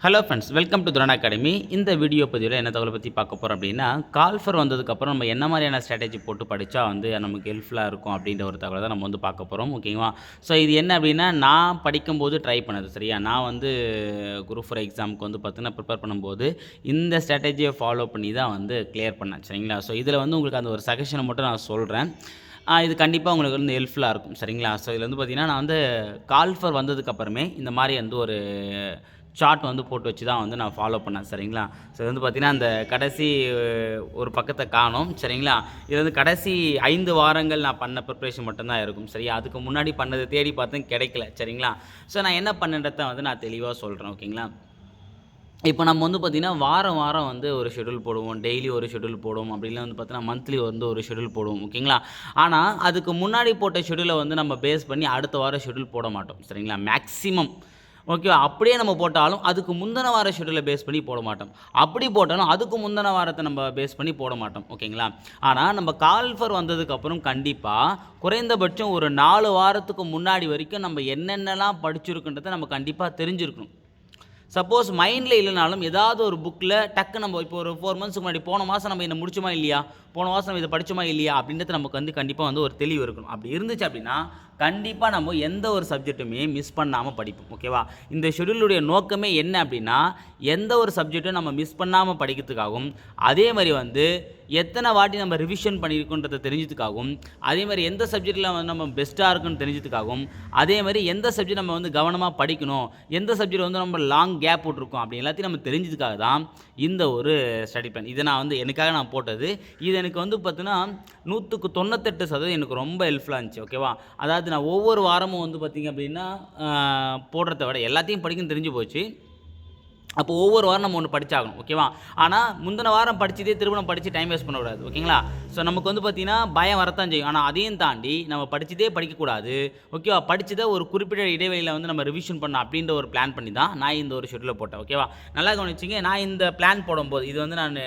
Hello friends welcome to Thurana academy video video பதிவில் என்ன தகவலை பற்றி பார்க்க போகிறோம் அப்படின்னா கால்ஃபர் வந்ததுக்கப்புறம் நம்ம என்ன மாதிரியான ஸ்ட்ராட்டஜி போட்டு படித்தா வந்து நமக்கு ஹெல்ப்ஃபுல்லாக இருக்கும் அப்படின்ற ஒரு தகவலை தான் நம்ம வந்து பார்க்க போகிறோம் ஓகேவா ஸோ இது என்ன அப்படின்னா நான் படிக்கும்போது ட்ரை பண்ணது சரியா? நான் வந்து குரூப் ஃபோர் எக்ஸாமுக்கு வந்து பார்த்தீங்கன்னா ப்ரிப்பேர் பண்ணும்போது இந்த ஸ்ட்ராட்டஜியை ஃபாலோ பண்ணி தான் வந்து கிளியர் பண்ணேன் சரிங்களா? ஸோ இதில் வந்து உங்களுக்கு அந்த ஒரு சஜஷனை மட்டும் நான் சொல்கிறேன் இது கண்டிப்பாக உங்களுக்கு வந்து ஹெல்ப்ஃபுல்லாக இருக்கும் சரிங்களா? ஸோ இதில் வந்து பார்த்திங்கன்னா நான் வந்து கால்ஃபர் வந்ததுக்கப்புறமே இந்த மாதிரி வந்து ஒரு சார்ட் வந்து போட்டு வச்சு தான் வந்து நான் ஃபாலோ பண்ணேன் சரிங்களா? ஸோ இது வந்து பார்த்திங்கன்னா அந்த கடைசி ஒரு பக்கத்தை காணும் சரிங்களா? இது வந்து கடைசி ஐந்து வாரங்கள் நான் பண்ண ப்ரிப்ரேஷன் மட்டும்தான் இருக்கும் சரியா? அதுக்கு முன்னாடி பண்ணதை தேடி பார்த்தும் கிடைக்கல சரிங்களா? ஸோ நான் என்ன பண்ணுன்றத வந்து நான் தெளிவாக சொல்கிறேன் ஓகேங்களா? இப்போ நம்ம வந்து பார்த்திங்கன்னா வாரம் வாரம் வந்து ஒரு ஷெடியூல் போடுவோம் டெய்லி ஒரு ஷெடியூல் போடுவோம் அப்படிலாம் வந்து பார்த்தீங்கன்னா மந்த்லி வந்து ஒரு ஷெடியூல் போடுவோம் ஓகேங்களா? ஆனால் அதுக்கு முன்னாடி போட்ட ஷெடியூலை வந்து நம்ம பேஸ் பண்ணி அடுத்த வாரம் ஷெடியூல் போட மாட்டோம் சரிங்களா? மேக்ஸிமம் ஓகேவா? அப்படியே நம்ம போட்டாலும் அதுக்கு முந்தின வார ஷெடியூலை பேஸ் பண்ணி போட மாட்டோம். அப்படி போட்டாலும் அதுக்கு முந்தின வாரத்தை நம்ம பேஸ் பண்ணி போட மாட்டோம். ஓகேங்களா? ஆனால் நம்ம கால்ஃபர் வந்ததுக்கப்புறம் கண்டிப்பாக குறைந்தபட்சம் ஒரு நாலு வாரத்துக்கு முன்னாடி வரைக்கும் நம்ம என்னென்னலாம் படிச்சிருக்குன்றதை நம்ம கண்டிப்பாக தெரிஞ்சிருக்கணும். சப்போஸ் மைண்டில் இல்லைனாலும் ஏதாவது ஒரு புக்கில் டக்கு நம்ம இப்போ ஒரு ஃபோர் மந்த்ஸ்க்கு முன்னாடி போன மாதம் நம்ம இதை முடிச்சோமா இல்லையா? போன மாதம் நம்ம இதை படிச்சோமா இல்லையா? அப்படின்றது நமக்கு வந்து கண்டிப்பாக வந்து ஒரு தெளிவு இருக்கணும். அப்படி இருந்துச்சு அப்படின்னா கண்டிப்பாக நம்ம எந்த ஒரு சப்ஜெக்ட்டுமே மிஸ் பண்ணாமல் படிப்போம் ஓகேவா இந்த ஷெடியூலுடைய நோக்கமே என்ன அப்படின்னா எந்த ஒரு சப்ஜெக்ட்டும் நம்ம மிஸ் பண்ணாமல் படிக்கிறதுக்காகவும் அதே மாதிரி வந்து எத்தனை வாட்டி நம்ம ரிவிஷன் பண்ணியிருக்கோன்றதை தெரிஞ்சதுக்காகவும் அதே மாதிரி எந்த சப்ஜெக்டில் வந்து நம்ம பெஸ்ட்டாக இருக்குன்னு தெரிஞ்சதுக்காகவும் அதே மாதிரி எந்த சப்ஜெக்ட் நம்ம வந்து கவனமாக படிக்கணும் எந்த சப்ஜெக்ட் வந்து நம்ம லாங் கேப் விட்ருக்கோம் அப்படி எல்லாத்தையும் நம்ம தெரிஞ்சதுக்காக தான் இந்த ஒரு ஸ்டடி பிளான் இதை நான் வந்து எனக்காக நான் போட்டது. இது எனக்கு வந்து பார்த்தீங்கன்னா நூற்றுக்கு தொண்ணூத்தெட்டு சதவீதம் எனக்கு ரொம்ப ஹெல்ப்ஃபுல்லாக இருந்துச்சு ஓகேவா அதாவது நான் ஒவ்வொரு வாரமும் வந்து பார்த்திங்க அப்படின்னா போடுறத விட எல்லாத்தையும் படிக்கணும்னு தெரிஞ்சு போச்சு. அப்போ ஒவ்வொரு வாரம் நம்ம ஒன்று படித்தாகணும் ஓகேவா? ஆனால் முந்தின வாரம் படிச்சதே திரும்ப நம்ம படித்து டைம் வேஸ்ட் பண்ணக்கூடாது ஓகேங்களா? ஸோ நமக்கு வந்து பார்த்திங்கன்னா பயம் வரத்தான் செய்யும். ஆனால் அதையும் தாண்டி நம்ம படிச்சதே படிக்கக்கூடாது ஓகேவா? படித்ததை ஒரு குறிப்பிட்ட இடைவெளியில் வந்து நம்ம ரிவிஷன் பண்ண அப்படின்ற ஒரு பிளான் பண்ணி தான் நான் இந்த ஒரு ஷெட்டில் போட்டேன் ஓகேவா? நல்லா கவனிச்சிங்க நான் இந்த பிளான் போடும்போது இது வந்து நான்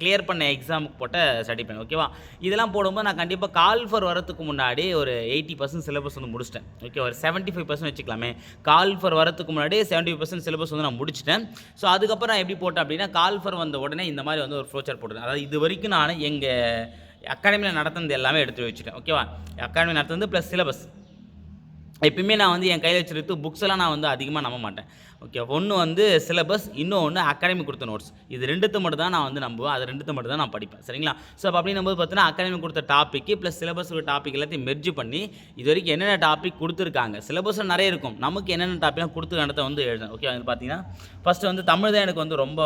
கிளியர் பண்ண எக்ஸாமுக்கு போட்ட ஸ்டடி பண்ணேன் ஓகேவா இதெல்லாம் போடும்போது நான் கண்டிப்பாக கால் ஃபர் வரத்துக்கு முன்னாடி ஒரு எயிட்டி பர்சன்ட் சிலபஸ் வந்து முடிச்சிட்டேன் ஓகே ஒரு செவன்ட்டி ஃபைவ் பர்சன்ட் வச்சுக்கலாமே. கால் ஃபர் வரத்துக்கு முன்னாடி செவன்ட்டி ஃபைவ் பர்சன்ட் சிலபஸ் வந்து நான் முடிச்சிட்டேன். ஸோ அதுக்கப்புறம் நான் எப்படி போட்டேன் அப்படின்னா கால் ஃபர் வந்த உடனே இந்த மாதிரி வந்து ஒரு ஃப்ளோச்சர் போட்டேன் அதாவது இது வரைக்கும் நான் எங்கள் அகாடமியில் நடத்துனது எல்லாமே எடுத்து வச்சுட்டேன் ஓகேவா அகாடமி நடத்துனது ப்ளஸ் சிலபஸ் எப்பயுமே நான் வந்து என் கையில் வச்சுருக்கு புக்ஸ் எல்லாம் நான் வந்து அதிகமாக நம்ப மாட்டேன். ஓகே ஒன்று வந்து சிலபஸ் இன்னொன்று அகாடமி கொடுத்த நோட்ஸ் இது ரெண்டுத்தை மட்டும் தான் நான் வந்து நம்புவேன். அது ரெண்டுத்தை மட்டும் தான் நான் படிப்பேன். சரிங்களா? ஸோ அப்போ அப்படின்னும் போது பார்த்தீங்கன்னா அகாடமி கொடுத்த டாப்பிக்கு ப்ளஸ் சிலபஸ் டாபிக் எல்லாத்தையும் மெர்ஜ் பண்ணி இது வரைக்கும் என்னென்ன டாபிக் கொடுத்துருக்காங்க? சிலபஸில் நிறைய இருக்கும். நமக்கு என்னென்ன டாப்பிக்லாம் கொடுத்துருக்கானதை வந்து எழுதணும். ஓகே வந்து பார்த்தீங்கன்னா ஃபஸ்ட்டு வந்து தமிழ் தான் எனக்கு வந்து ரொம்ப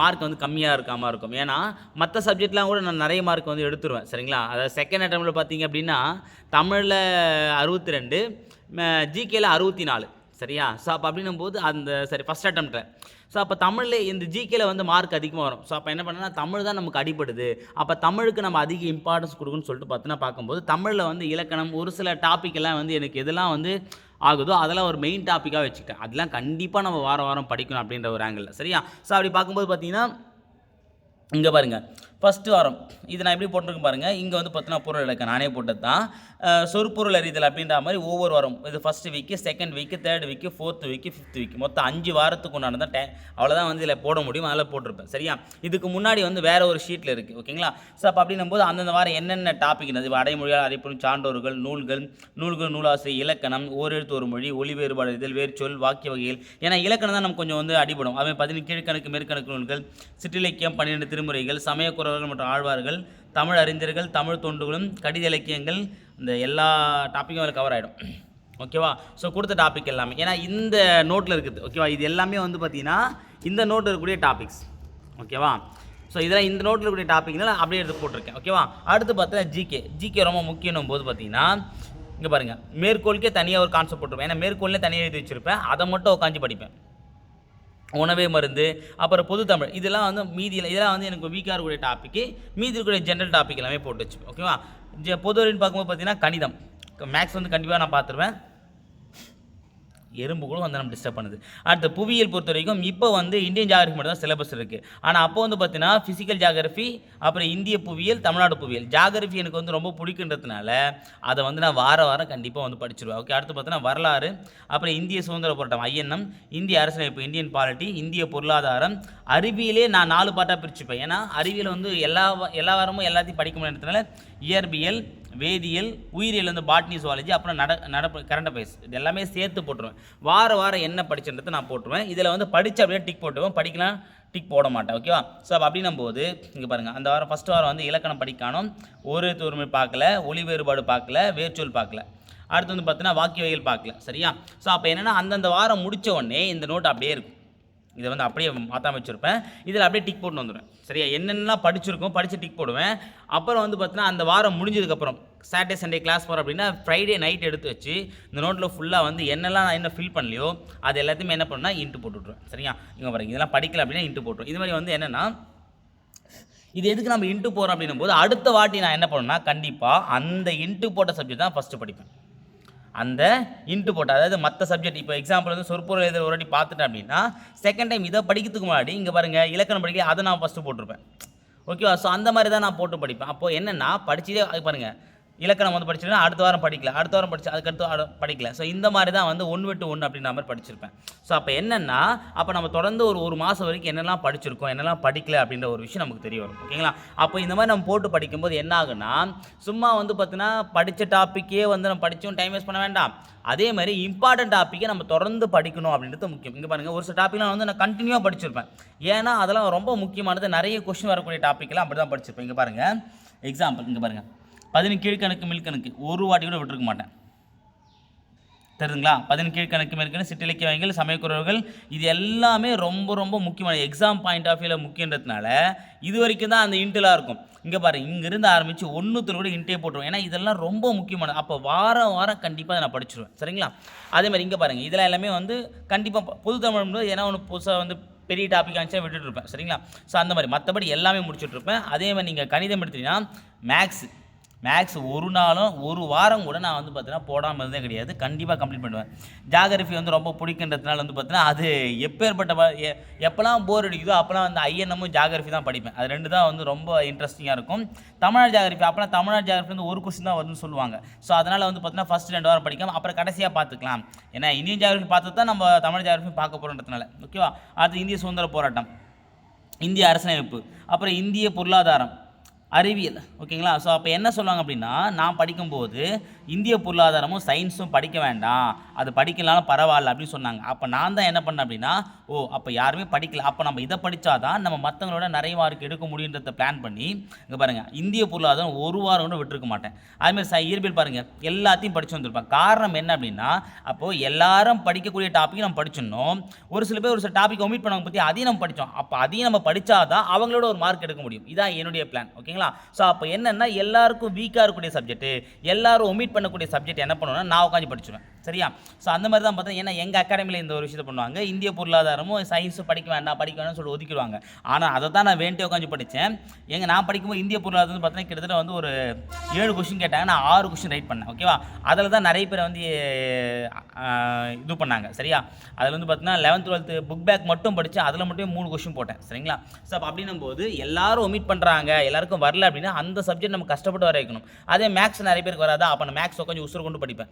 மார்க் வந்து கம்மியாக இருக்காமல் இருக்கும். ஏன்னா மற்ற சப்ஜெக்ட்லாம் கூட நான் நிறைய மார்க் வந்து எடுத்துருவேன். சரிங்களா? அதாவது செகண்ட் அட்டம்ல பார்த்தீங்க அப்படின்னா தமிழில் அறுபத்தி ரெண்டு ஜிகேல அறுபத்தி நாலு. சரியா? ஸோ அப்போ அப்படின்னும் போது அந்த சரி ஃபஸ்ட் அட்டம்ப்டில் ஸோ அப்போ தமிழில் இந்த ஜிகேல வந்து மார்க் அதிகமாக வரும். ஸோ அப்போ என்ன பண்ணனா தமிழ் தான் நமக்கு அடிபடுது. அப்போ தமிழுக்கு நம்ம அதிக இம்பார்ட்டன்ஸ் கொடுக்குன்னு சொல்லிட்டு பார்த்தோன்னா பார்க்கும்போது தமிழில் வந்து இலக்கணம் ஒரு சில டாபிக் எல்லாம் வந்து எனக்கு எதெல்லாம் வந்து ஆகுதோ அதெல்லாம் ஒரு மெயின் டாப்பிக்காக வச்சுக்கிட்டேன். அதெல்லாம் கண்டிப்பாக நம்ம வாரம் வாரம் படிக்கணும் அப்படின்ற ஒரு ஆங்கிளில் சரியா? ஸோ அப்படி பார்க்கும்போது பார்த்தீங்கன்னா இங்கே பாருங்கள் ஃபஸ்ட்டு வாரம். இது நான் எப்படி போட்டிருக்கேன் பாருங்கள் இங்கே வந்து பார்த்தீங்கன்னா பொருள் இலக்கம் நானே போட்டது தான். சொற்பொருள் அறிதல் அப்படின்ற மாதிரி ஒவ்வொரு வாரம். இது first week second week third week fourth week fifth week மொத்தம் அஞ்சு வாரத்துக்கு உண்டான தான் டைம் அவ்வளோதான் வந்து இதில் போட முடியும். அதில் போட்டிருப்பேன். சரியா? இதுக்கு முன்னாடி வந்து வேறு ஒரு ஷீட்டில் இருக்குது ஓகேங்களா? ஸோ அப்போ அப்படின்னும் போது அந்தந்த வாரம் என்னென்ன டாபிக் இருந்தது அடைமொழியால் அடைப்பொருள் சான்றோர்கள் நூல்கள் நூல்கள் நூலாசிரியர் இலக்கணம் ஓரெழுத்து ஒரு மொழி ஒளி வேறுபாடு இதில் வேர்ச்சொல் வாக்கிய வகைகள். ஏன்னா இலக்கணம் தான் நம்ம கொஞ்சம் வந்து அடிபடும். அவன் பதினெட்டு கீழ்கணக்கு மேற்கணக்கு நூல்கள் சிற்றிலக்கியம் பன்னிரெண்டு திருமுறைகள் சமயக்குறவர்கள் மற்றும் ஆழ்வார்கள் தமிழ் அறிஞர்கள் தமிழ் தொண்டுகளும் கடித இலக்கியங்கள் இந்த எல்லா டாப்பிக்கும் அதில் கவர் ஆகிடும் ஓகேவா ஸோ கொடுத்த டாபிக் எல்லாமே. ஏன்னா இந்த நோட்டில் இருக்குது. ஓகேவா இது எல்லாமே வந்து பார்த்தீங்கன்னா இந்த நோட்டில் இருக்கக்கூடிய டாபிக்ஸ் ஓகேவா ஸோ இதெல்லாம் இந்த நோட்டில் இருக்கக்கூடிய டாபிக்னால அப்படியே எடுத்து போட்டிருக்கேன். ஓகேவா அடுத்து பார்த்தா ஜிகே ஜிகே ரொம்ப முக்கியம் போது பார்த்தீங்கன்னா இங்கே பாருங்கள் மேற்கோளுக்கே தனியாக ஒரு கான்செப்ட் போட்டிருப்பேன். ஏன்னா மேற்கோள்லேயே தனியாக எழுதி வச்சுருப்பேன். அதை மட்டும் உட்காந்து படிப்பேன். உணவே மருந்து அப்புறம் பொது தமிழ். இதெல்லாம் வந்து மீதியில் இதெல்லாம் வந்து எனக்கு வீக்காக இருக்கக்கூடிய டாப்பிக்கு மீதி இருக்கக்கூடிய ஜென்ரல் டாபிக் எல்லாமே போட்டு வச்சு ஓகேவா ஜ பொது பார்க்கும்போது பார்த்தீங்கன்னா கணிதம். மேக்ஸ் வந்து கண்டிப்பாக நான் பார்த்துருவேன். எறும்பு கூட வந்து நம்ம டிஸ்டர்ப் பண்ணுது. அடுத்து புவியியல் பொறுத்த வரைக்கும் இப்போ வந்து இந்தியன் ஜாகிரபி மட்டும் தான் சிலபஸ் இருக்குது ஆனால் அப்போ வந்து பார்த்தீங்கன்னா ஃபிசிக்கல் ஜாகிரபி அப்புறம் இந்திய புவியியல் தமிழ்நாடு புவியியல். ஜாகிரபி எனக்கு வந்து ரொம்ப பிடிக்குன்றதுனால அதை வந்து நான் வார வாரம் கண்டிப்பாக வந்து படிச்சிருவேன். ஓகே அடுத்து பார்த்தீங்கன்னா வரலாறு அப்புறம் இந்திய சுதந்திர போராட்டம் ஐஎன்எம் இந்திய அரசியலமைப்பு இந்தியன் பாலிட்டி இந்திய பொருளாதாரம். அறிவியலே நான் நாலு பாட்டாக பிரிச்சுப்பேன். ஏன்னா அறிவியல் வந்து எல்லா வ- எல்லா வாரமும் எல்லாத்தையும் படிக்க முடியாததுனால இயற்பியல் வேதியியல் உயிரியல் வந்து பாட்னி சுவாலஜி அப்புறம் நட நடப்பு கரண்ட் அஃபேர்ஸ் இது எல்லாமே சேர்த்து போட்டுருவேன். வார வாரம் என்ன படிச்சுன்றதை நான் போட்டுருவேன். இதில் வந்து படித்து அப்படியே டிக் போட்டுருவேன். படிக்கலாம் டிக் போட மாட்டேன். ஓகேவா ஸோ அப்போ அப்படின்னும் போது இங்கே பாருங்கள் அந்த வாரம் ஃபஸ்ட் வாரம் வந்து இலக்கணம் படிக்கணும். ஒரு தூர்மை பார்க்கல ஒளி வேறுபாடு பார்க்கல வேர்ச்சொல் பார்க்கல. அடுத்து வந்து பார்த்தீங்கன்னா வாக்கிய வகைகள் பார்க்கல. சரியா? ஸோ அப்போ என்னென்னா அந்தந்த வாரம் முடித்த உடனே இந்த நோட் அப்படியே இருக்கும். இதை வந்து அப்படியே மாற்றாம வச்சுருப்பேன். இதில் அப்படியே டிக் போட்டு வந்துடுவேன் சரியா? என்னென்னலாம் படிச்சிருக்கோம் படித்து டிக் போடுவேன். அப்புறம் வந்து பார்த்தீங்கன்னா அந்த வாரம் முடிஞ்சதுக்கப்புறம் சாட்டர்டே சண்டே கிளாஸ் போகிறோம் அப்படின்னா ஃப்ரைடே நைட் எடுத்து வச்சு இந்த நோட்டில் ஃபுல்லாக வந்து என்னெல்லாம் நான் என்ன ஃபில் பண்ணலையோ அது எல்லாத்தையுமே என்ன பண்ணால் இன்ட்டு போட்டு விட்ருவேன் சரியா? இங்கே பாருங்க இதெல்லாம் படிக்கல அப்படின்னா இன்ட்டு போட்டுரும் இது மாதிரி வந்து என்னென்னா இது எதுக்கு நம்ம இன்ட்டு போகிறோம் அப்படின்னும் போது அடுத்த வாட்டி நான் என்ன பண்ணணும்னா கண்டிப்பாக அந்த இன்ட்டு போட்ட சப்ஜெக்ட் தான் ஃபஸ்ட்டு படிப்பேன். அந்த இன்ட்டு போட்டு அதாவது மற்ற சப்ஜெக்ட் இப்போ எக்ஸாம்பிள் வந்து சொற்பொருள் எழுதுற ஒரு வாட்டி பார்த்துட்டேன் அப்படின்னா செகண்ட் டைம் இதை படிக்கிறதுக்கு முன்னாடி இங்கே பாருங்கள் இலக்கணம் படிக்க அதை நான் ஃபஸ்ட்டு போட்டிருப்பேன். ஓகேவா ஸோ அந்த மாதிரி தான் நான் போட்டு படிப்பேன். அப்போ என்னென்னா படிச்சதே பாருங்கள் இலக்கணம் வந்து படிச்சிருந்தா அடுத்த வாரம் படிக்கல. அடுத்த வாரம் படிச்சு அதுக்கு அடுத்த வாரம் படிக்கல. ஸோ இந்த மாதிரி தான் வந்து ஒன்று விட்டு ஒன்று அப்படின்ற மாதிரி படிச்சிருப்பேன். ஸோ அப்போ என்னென்னா அப்போ நம்ம தொடர்ந்து ஒரு ஒரு மாதம் வரைக்கும் என்னெல்லாம் படிச்சிருக்கோம் என்னெல்லாம் படிக்கல அப்படின்ற ஒரு விஷயம் நமக்கு தெரிய வரும். ஓகேங்களா அப்போ இந்த மாதிரி நம்ம போட்டு படிக்கும்போது என்ன ஆகுன்னா சும்மா வந்து பார்த்தீங்கன்னா படித்த டாப்பிக்கே வந்து நம்ம படித்தும் டைம் வேஸ்ட் பண்ண வேண்டாம். அதே மாதிரி இம்பார்ட்டன்ட் டாப்பிக்கை நம்ம தொடர்ந்து படிக்கணும் அப்படின்றது முக்கியம். இங்கே பாருங்கள் ஒரு சில டாப்பிக்லாம் வந்து நான் கண்டினியூவாக படிச்சிருப்பேன். ஏன்னா அதெல்லாம் ரொம்ப முக்கியமானது நிறைய கொஸ்டின் வரக்கூடிய டாப்பிக்லாம் அப்படி தான் படிச்சிருப்பேன். இங்கே பாருங்கள் எக்ஸாம்பிள் இங்கே பாருங்கள் பதினு கீழ்கணக்கு மில்கணக்கு ஒரு வாட்டி கூட விட்டுருக்க மாட்டேன். தெரியுதுங்களா பதினு கீழ்கணக்கு மேற்கனு சிற்றிலக்கிய வகைகள் சமயக்குறவர்கள் இது எல்லாமே ரொம்ப ரொம்ப முக்கியமான எக்ஸாம் பாயிண்ட் ஆஃப் வியூவில் முக்கியன்றதுனால இது வரைக்கும் தான் அந்த இன்டெலாக இருக்கும். இங்கே பாருங்கள் இங்கேருந்து ஆரம்பித்து ஒன்றுத்துல கூட இன்டே போட்டுருவோம். ஏன்னா இதெல்லாம் ரொம்ப முக்கியமானது அப்போ வாரம் வாரம் கண்டிப்பாக நான் படிச்சிருவேன். சரிங்களா? அதே மாதிரி இங்கே பாருங்கள் இதெல்லாம் எல்லாமே வந்து கண்டிப்பாக பொது தமிழ் ஏன்னா ஒன்று புதுசாக வந்து பெரிய டாபிக் ஆச்சு விட்டுட்டு இருப்பேன். சரிங்களா? ஸோ அந்த மாதிரி மற்றபடி எல்லாமே முடிச்சுட்ருப்பேன் அதே மாதிரி நீங்கள் கணிதம் எடுத்தீங்கன்னா மேக்ஸ் மேக்ஸ் ஒரு நாளும் ஒரு வாரம் கூட நான் வந்து பார்த்தீங்கன்னா போடாமல் இருந்தே கிடையாது. கண்டிப்பாக கம்ப்ளீட் பண்ணுவேன் ஜாகிரஃபி வந்து ரொம்ப பிடிக்குன்றதுனால வந்து பார்த்தீங்கன்னா அது எப்பேற்பட்ட எ எப்போல்லாம் போர் அடிக்குதோ அப்போலாம் வந்து ஐஎன்எம்மும் ஜாகிரஃபி தான் படிப்பேன். அது ரெண்டு தான் வந்து ரொம்ப இன்ட்ரெஸ்டிங்காக இருக்கும். தமிழ்நாடு ஜாகிரஃபி அப்போலாம் தமிழ்நாடு ஜாகிரஃபி வந்து ஒரு கொஸ்டின் தான் வரும்னு சொல்லுவாங்க. ஸோ அதனால் வந்து பார்த்தீங்கன்னா ஃபஸ்ட் ரெண்டு வாரம் படிக்காமல் அப்புறம் கடைசியாக பார்த்துக்கலாம் ஏன்னா இந்தியன் ஜாகிரஃபி பார்த்து தான் நம்ம தமிழ் ஜாகிரஃபி பார்க்க போகிறோன்றதுனால ஓகேவா அது இந்திய சுதந்திர போராட்டம். இந்திய அரசியலமைப்பு. அப்புறம் இந்திய பொருளாதாரம். அறிவியல் ஓகேங்களா? ஸோ அப்போ என்ன சொல்லுவாங்க அப்படின்னா நான் படிக்கும்போது இந்திய பொருளாதாரமும் சயின்ஸும் படிக்க வேண்டாம். அது படிக்கலனாலும் பரவாயில்ல அப்படின்னு சொன்னாங்க. அப்போ நான் தான் என்ன பண்ணேன் அப்படின்னா ஓ அப்போ யாருமே படிக்கல. அப்போ நம்ம இதை படித்தாதான் நம்ம மற்றவங்களோட நிறைய மார்க் எடுக்க முடியுன்றத பிளான் பண்ணி இங்கே பாருங்கள் இந்திய பொருளாதாரம் ஒரு வாரம் கூட விட்டுருக்க மாட்டேன். அதுமாதிரி ச இயற்பியல் பாருங்கள் எல்லாத்தையும் படித்து வந்திருப்பேன். காரணம் என்ன அப்படின்னா அப்போது எல்லாரும் படிக்கக்கூடிய டாப்பிக் நம்ம படிச்சிடணும். ஒரு சில பேர் ஒரு சில டாபிக் ஒமிட் பண்ணவங்க பற்றி அதையும் நம்ம படித்தோம் அப்போ அதையும் நம்ம படித்தாதான் அவங்களோட ஒரு மார்க் எடுக்க முடியும். இதான் என்னுடைய பிளான் ஓகேங்களா ஸோ அப்போ என்னென்னா எல்லாருக்கும் வீக்காக இருக்கக்கூடிய சப்ஜெக்ட்டு எல்லாரும் ஒமிட் பண்ணக்கூடிய சப்ஜெக்ட் என்ன பண்ணுவேன்னா நான் உட்காந்து படிச்சுருவேன். சரியா? ஸோ அந்த மாதிரி தான் பார்த்தா ஏன்னா எங்கள் அகாடமியில் இந்த ஒரு விஷயத்தை பண்ணுவாங்க. இந்திய பொருளாதாரமும் சயின்ஸும் படிக்க வேண்டாம் படிக்க வேண்டாம்னு சொல்லி ஒதுக்கிடுவாங்க. ஆனால் அதை தான் நான் வேண்டி உட்காந்து படித்தேன். எங்கள் நான் படிக்கும்போது இந்திய பொருளாதாரம் பார்த்தீங்கன்னா கிட்டத்தட்ட வந்து ஒரு ஏழு கொஷின் கேட்டாங்க. நான் ஆறு கொஷின் ரைட் பண்ணேன் ஓகேவா அதில் தான் நிறைய பேர் வந்து இது பண்ணாங்க சரியா? அதில் வந்து பார்த்தீங்கன்னா லெவன்த் டுவெல்த்து புக் பேக் மட்டும் படித்து அதில் மட்டும் மூணு கொஷின் போட்டேன் சரிங்களா? ஸோ அப்போ அப்படின்னும் போது எல்லாரும் ஒமிட் பண்ணுறாங்க எல்லாருக்கும் வரல அப்படின்னா அந்த சப்ஜெக்ட் நம்ம கஷ்டப்பட்டு வர வைக்கணும் அதே மேக்ஸ் நிறைய பேருக்கு வராதா? அப்போ நான் மேக்ஸ் உட்காந்து உசுறு கொண்டு படிப்பேன்.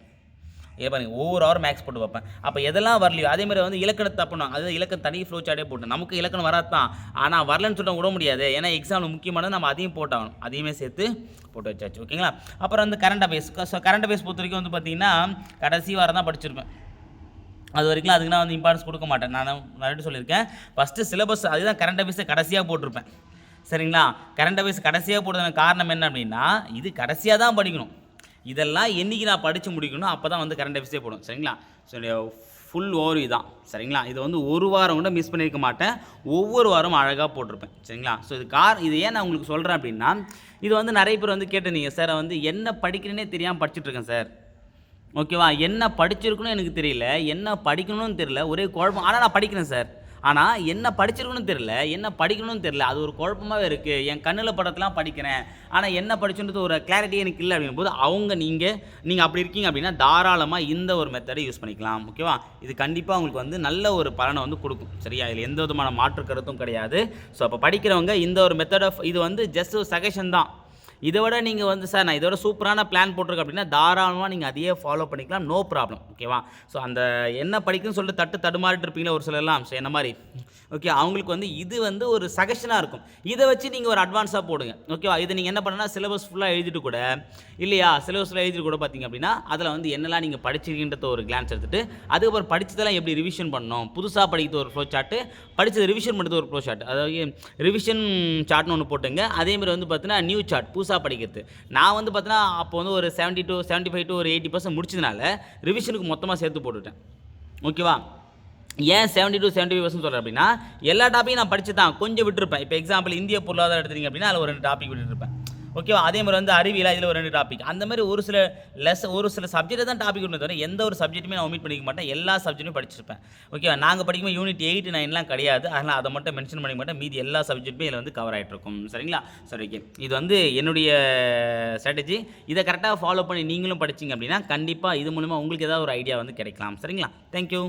இதை பாருங்கள் ஒவ்வொரு ஹவர் மேக்ஸ் போட்டு வைப்பேன். அப்போ எதெல்லாம் வரலையோ அதே மாதிரி வந்து இலக்கணத்தை தப்புணும் அதாவது இலக்கணம் தனி ஃப்ளோ சார்ட்டே போட்டு நமக்கு இலக்கணம் வராது தான் ஆனால் வரலன்னு சொல்ல விட முடியாது. ஏன்னா எக்ஸாமில் முக்கியமானது நம்ம அதையும் போட்டாகணும். அதையுமே சேர்த்து போட்டு வச்சாச்சு ஓகேங்களா அப்புறம் வந்து current affairs so current affairs பொறுத்த வரைக்கும் வந்து பார்த்தீங்கன்னா கடைசி வாரம் தான் படிச்சிருப்பேன். அது வரைக்கும் அதுக்கு நான் வந்து இம்பார்ட்டன்ஸ் கொடுக்க மாட்டேன். நான் நிறைய சொல்லியிருக்கேன். ஃபஸ்ட்டு சிலபஸ் அதுதான் கரண்ட் அஃபேர்ஸை கடைசியாக போட்டிருப்பேன். சரிங்களா? கரண்ட் அஃபேர்ஸ் கடைசியாக போடுறதுக்கு காரணம் என்ன அப்படின்னா இது கடைசியாக தான் படிக்கணும். இதெல்லாம் என்றைக்கு நான் படித்து முடிக்கணும் அப்போ தான் வந்து கரண்ட் அஃபேர்ஸே போடும். சரிங்களா? ஸோ ஃபுல் ஓவர் தான். சரிங்களா? இது வந்து ஒரு வாரம் கூட மிஸ் பண்ணியிருக்க மாட்டேன். ஒவ்வொரு வாரம் அழகாக போட்டிருப்பேன். சரிங்களா? ஸோ இது கார் இது ஏன் நான் உங்களுக்கு சொல்கிறேன் அப்படின்னா இது வந்து நிறைய பேர் வந்து கேட்டிருந்தீங்க சார் வந்து என்ன படிக்கிறேனே தெரியாமல் படிச்சுட்ருக்கேன் சார். ஓகேவா என்ன படிச்சிருக்கணும் எனக்கு தெரியல. என்ன படிக்கணும்னு தெரியல. ஒரே குழப்பம். ஆனால் நான் படிக்கிறேன் சார். ஆனால் என்ன படிச்சிருக்கணும்னு தெரில என்ன படிக்கணும்னு தெரில அது ஒரு குழப்பமாகவே இருக்குது என் கண்ணில் படத்தெலாம் படிக்கிறேன். ஆனால் என்ன படிச்சுன்றது ஒரு கிளாரிட்டி எனக்கு இல்லை அப்படிங்கும் போது அவங்க நீங்கள் நீங்கள் அப்படி இருக்கீங்க அப்படின்னா தாராளமாக இந்த ஒரு மெத்தடை யூஸ் பண்ணிக்கலாம். ஓகேவா இது கண்டிப்பாக உங்களுக்கு வந்து நல்ல ஒரு பலனை வந்து கொடுக்கும். சரியா? இதில் எந்த விதமான மாற்று கருத்தும் கிடையாது. ஸோ அப்போ படிக்கிறவங்க இந்த ஒரு மெத்தட் ஆஃப் இது வந்து ஜஸ்ட் ஒரு சஜஷன் தான். இதை விட நீங்கள் வந்து சார் நான் இதோட சூப்பரான பிளான் போட்டிருக்கேன் அப்படின்னா தாராளமாக நீங்கள் அதையே ஃபாலோ பண்ணிக்கலாம். நோ ப்ராப்ளம் ஓகேவா ஸோ அந்த என்ன படிக்குன்னு சொல்லிட்டு தட்டு தடுமாறிட்டு இருப்பீங்களா ஒரு சிலர்லாம் ஸோ என்ன மாதிரி? ஓகே அவங்களுக்கு வந்து இது வந்து ஒரு சஜஷனாக இருக்கும். இதை வச்சு நீங்கள் ஒரு அட்வான்ஸாக போடுங்க. ஓகேவா இதை நீங்கள் என்ன பண்ணனா சிலபஸ் ஃபுல்லாக எழுதிட்டு கூட இல்லையா? சிலபஸ் ஃபுல்லாக எழுதிட்டு கூட பார்த்தீங்க அப்படின்னா அதில் வந்து என்னெல்லாம் நீங்கள் படிச்சிருக்கின்றத ஒரு கிளான்ஸ் எடுத்துகிட்டு அதுக்கப்புறம் படித்ததெல்லாம் எப்படி ரிவிஷன் பண்ணணும்? புதுசாக படிக்கிறது ஒரு ஃப்ளோ சார்ட்டு படித்தது ரிவிஷன் பண்ணுறது ஒரு ஃப்ளோ சார்ட் அதாவது ரிவிஷன் சார்ட்னு ஒன்று போட்டுங்க. அதேமாதிரி வந்து பார்த்தீங்கன்னா நியூ சார்ட் புதுசாக புதுசாக படிக்கிறது. நான் வந்து பார்த்தீங்கன்னா அப்போ வந்து ஒரு seventy to seventy five to ஒரு எயிட்டி பர்சன்ட் முடிச்சதுனால ரிவிஷனுக்கு மொத்தமாக சேர்த்து போட்டுவிட்டேன் ஓகேவா ஏன் seventy to seventy five percent சொல்கிறேன் அப்படின்னா எல்லா டாப்பிக்கும் நான் படிச்சு தான் கொஞ்சம் விட்டுருப்பேன். இப்போ எக்ஸாம்பிள் இந்திய பொருளாதாரம் எடுத்தீங்க அப்படின்னா அதில் ஒரு ரெண்டு டாபிக் விட்டுருப்பேன். ஓகேவா? அதே மாதிரி வந்து அறிவியல் இதில் ஒரு ரெண்டு டாபிக் அந்த மாதிரி ஒரு சில லெஸ் ஒரு சில சப்ஜெக்ட் தான் டாபிக் ஒன்று தவிர எந்த ஒரு சப்ஜெக்ட்டுமே நான் ஒமிட் பண்ணிக்க மாட்டேன். எல்லா சப்ஜெக்ட்டுமே படிச்சிருப்பேன். ஓகேவா? நாங்கள் படிக்கும்போது யூனிட் எயிட் நைன்லாம் கிடையாது. அதனால் அதை மட்டும் மென்ஷன் பண்ணிக்க மாட்டேன். மீதி எல்லா சப்ஜெக்ட்டுமே இதில் வந்து கவர் ஆகிட்டு இருக்கும். சரிங்களா? சரி ஓகே இது வந்து என்னுடைய ஸ்ட்ராட்டஜி இதை கரெக்டாக ஃபாலோ பண்ணி நீங்களும் படிச்சீங்க அப்படின்னா கண்டிப்பாக இது மூலிமா உங்களுக்கு ஏதாவது ஒரு ஐடியா வந்து கிடைக்கலாம். சரிங்களா? தேங்க்யூ